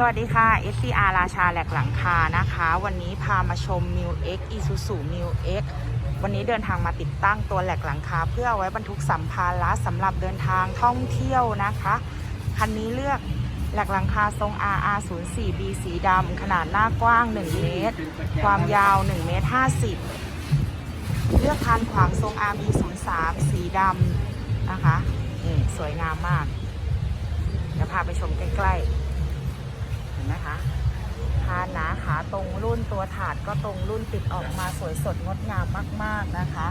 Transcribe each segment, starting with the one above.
สวัสดีค่ะ SCR ราชาแหลกหลังคานะคะ วันนี้พามาชม m ิ X Isuzu m ิ X วันนี้เดินทางมาติดตั้งตัวแหลกหลังคา เพื่อเอาไว้บรรทุกสัมภาระสำหรับเดินทางท่องเที่ยวนะคะ คันนี้เลือกแหลกหลังคาทรง RR04B สีดำขนาดหน้ากว้าง 1 เมตร ความยาว 1 เมตร 50 เลือกคานขวางทรง RB03 สีดำนะคะนี่สวยงามมาก เดี๋ยวพาไปชมใกล้ ๆ ห็นไหมคะคานหนาขาตรงรุ่นตัวถาดก็ตรงรุ่นติดออกมาสวยสดงดงามมาก ๆนะคะ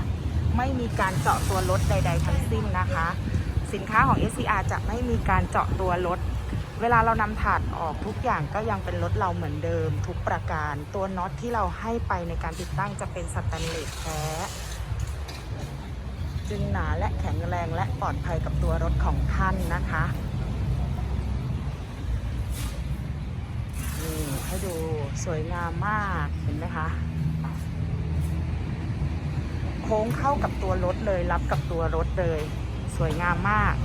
ไม่มีการเจาะตัวรถใด ๆ ทั้งสิ้นนะคะ สินค้าของ SCR จะไม่มีการเจาะตัวรถเวลาเรานำถาดออกทุกอย่างก็ยังเป็นรถเราเหมือนเดิม ทุกประการตัวน็อตที่เราให้ไปในการติดตั้งจะเป็นสแตนเลสแท้จึงหนาและแข็งแรงและปลอดภัยกับตัวรถของท่านนะคะ นี่ ให้ดูสวยงามมากเห็นไหมคะ โค้งเข้ากับตัวรถเลยรับกับตัวรถเลย สวยงามมาก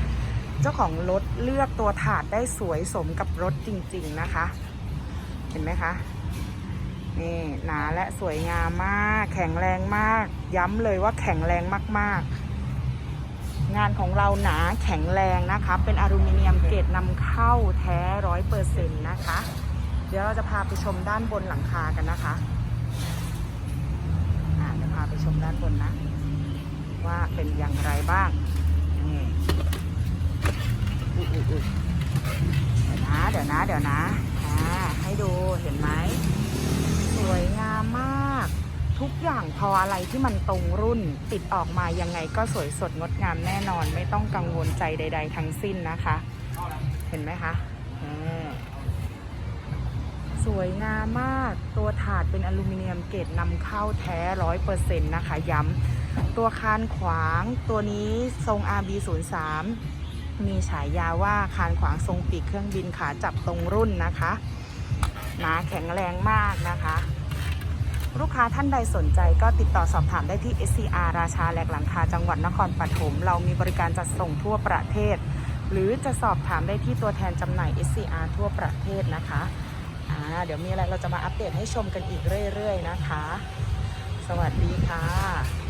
เจ้าของรถเลือกตัวถาดได้สวยสมกับรถจริง ๆนะคะ เห็นไหมคะนี่หนาและสวยงามมาก แข็งแรงมาก ย้ำเลยว่าแข็งแรงมากๆ งานของเราหนาแข็งแรงนะคะ เป็นอลูมิเนียมเกรดนำเข้าแท้ร้อยเปอร์เซ็นต์นะคะ เดี๋ยวเราจะพาไปชมด้านบนหลังคากันนะคะ อ่าเดี๋ยวพาไปชมด้านบนนะ ว่าเป็นอย่างไรบ้างนี่อุ๊ยอุ๊ยเดี๋ยวนะ เดี๋ยวนะ เดี๋ยวนะ อ่า ให้ดู เห็นไหม สวยงามมาก ทุกอย่างพออะไรที่มันตรงรุ่น ติดออกมายังไงก็สวยสดงดงามแน่นอน ไม่ต้องกังวลใจใด ๆ ทั้งสิ้นนะคะ เห็นไหมคะอ่า สวยงามมาก ตัวถาดเป็นอลูมิเนียมเกรดนำเข้าแท้ร้อยเปอร์เซ็นต์นะคะย้ำตัวคานขวางตัวนี้ทรง RB03 มีฉายาว่าคานขวางทรงปีกเครื่องบินขาจับตรงรุ่นนะคะหนาแข็งแรงมากนะคะ ลูกค้าท่านใดสนใจก็ติดต่อสอบถามได้ที่ SCR ราชาแหลกหลังคาจังหวัดนครปฐมเรามีบริการจัดส่งทั่วประเทศ หรือจะสอบถามได้ที่ตัวแทนจำหน่าย SCR ทั่วประเทศนะคะ อ่าเดี๋ยวมีอะไรเราจะมาอัปเดตให้ชมกันอีกเรื่อย ๆ นะคะ สวัสดีค่ะ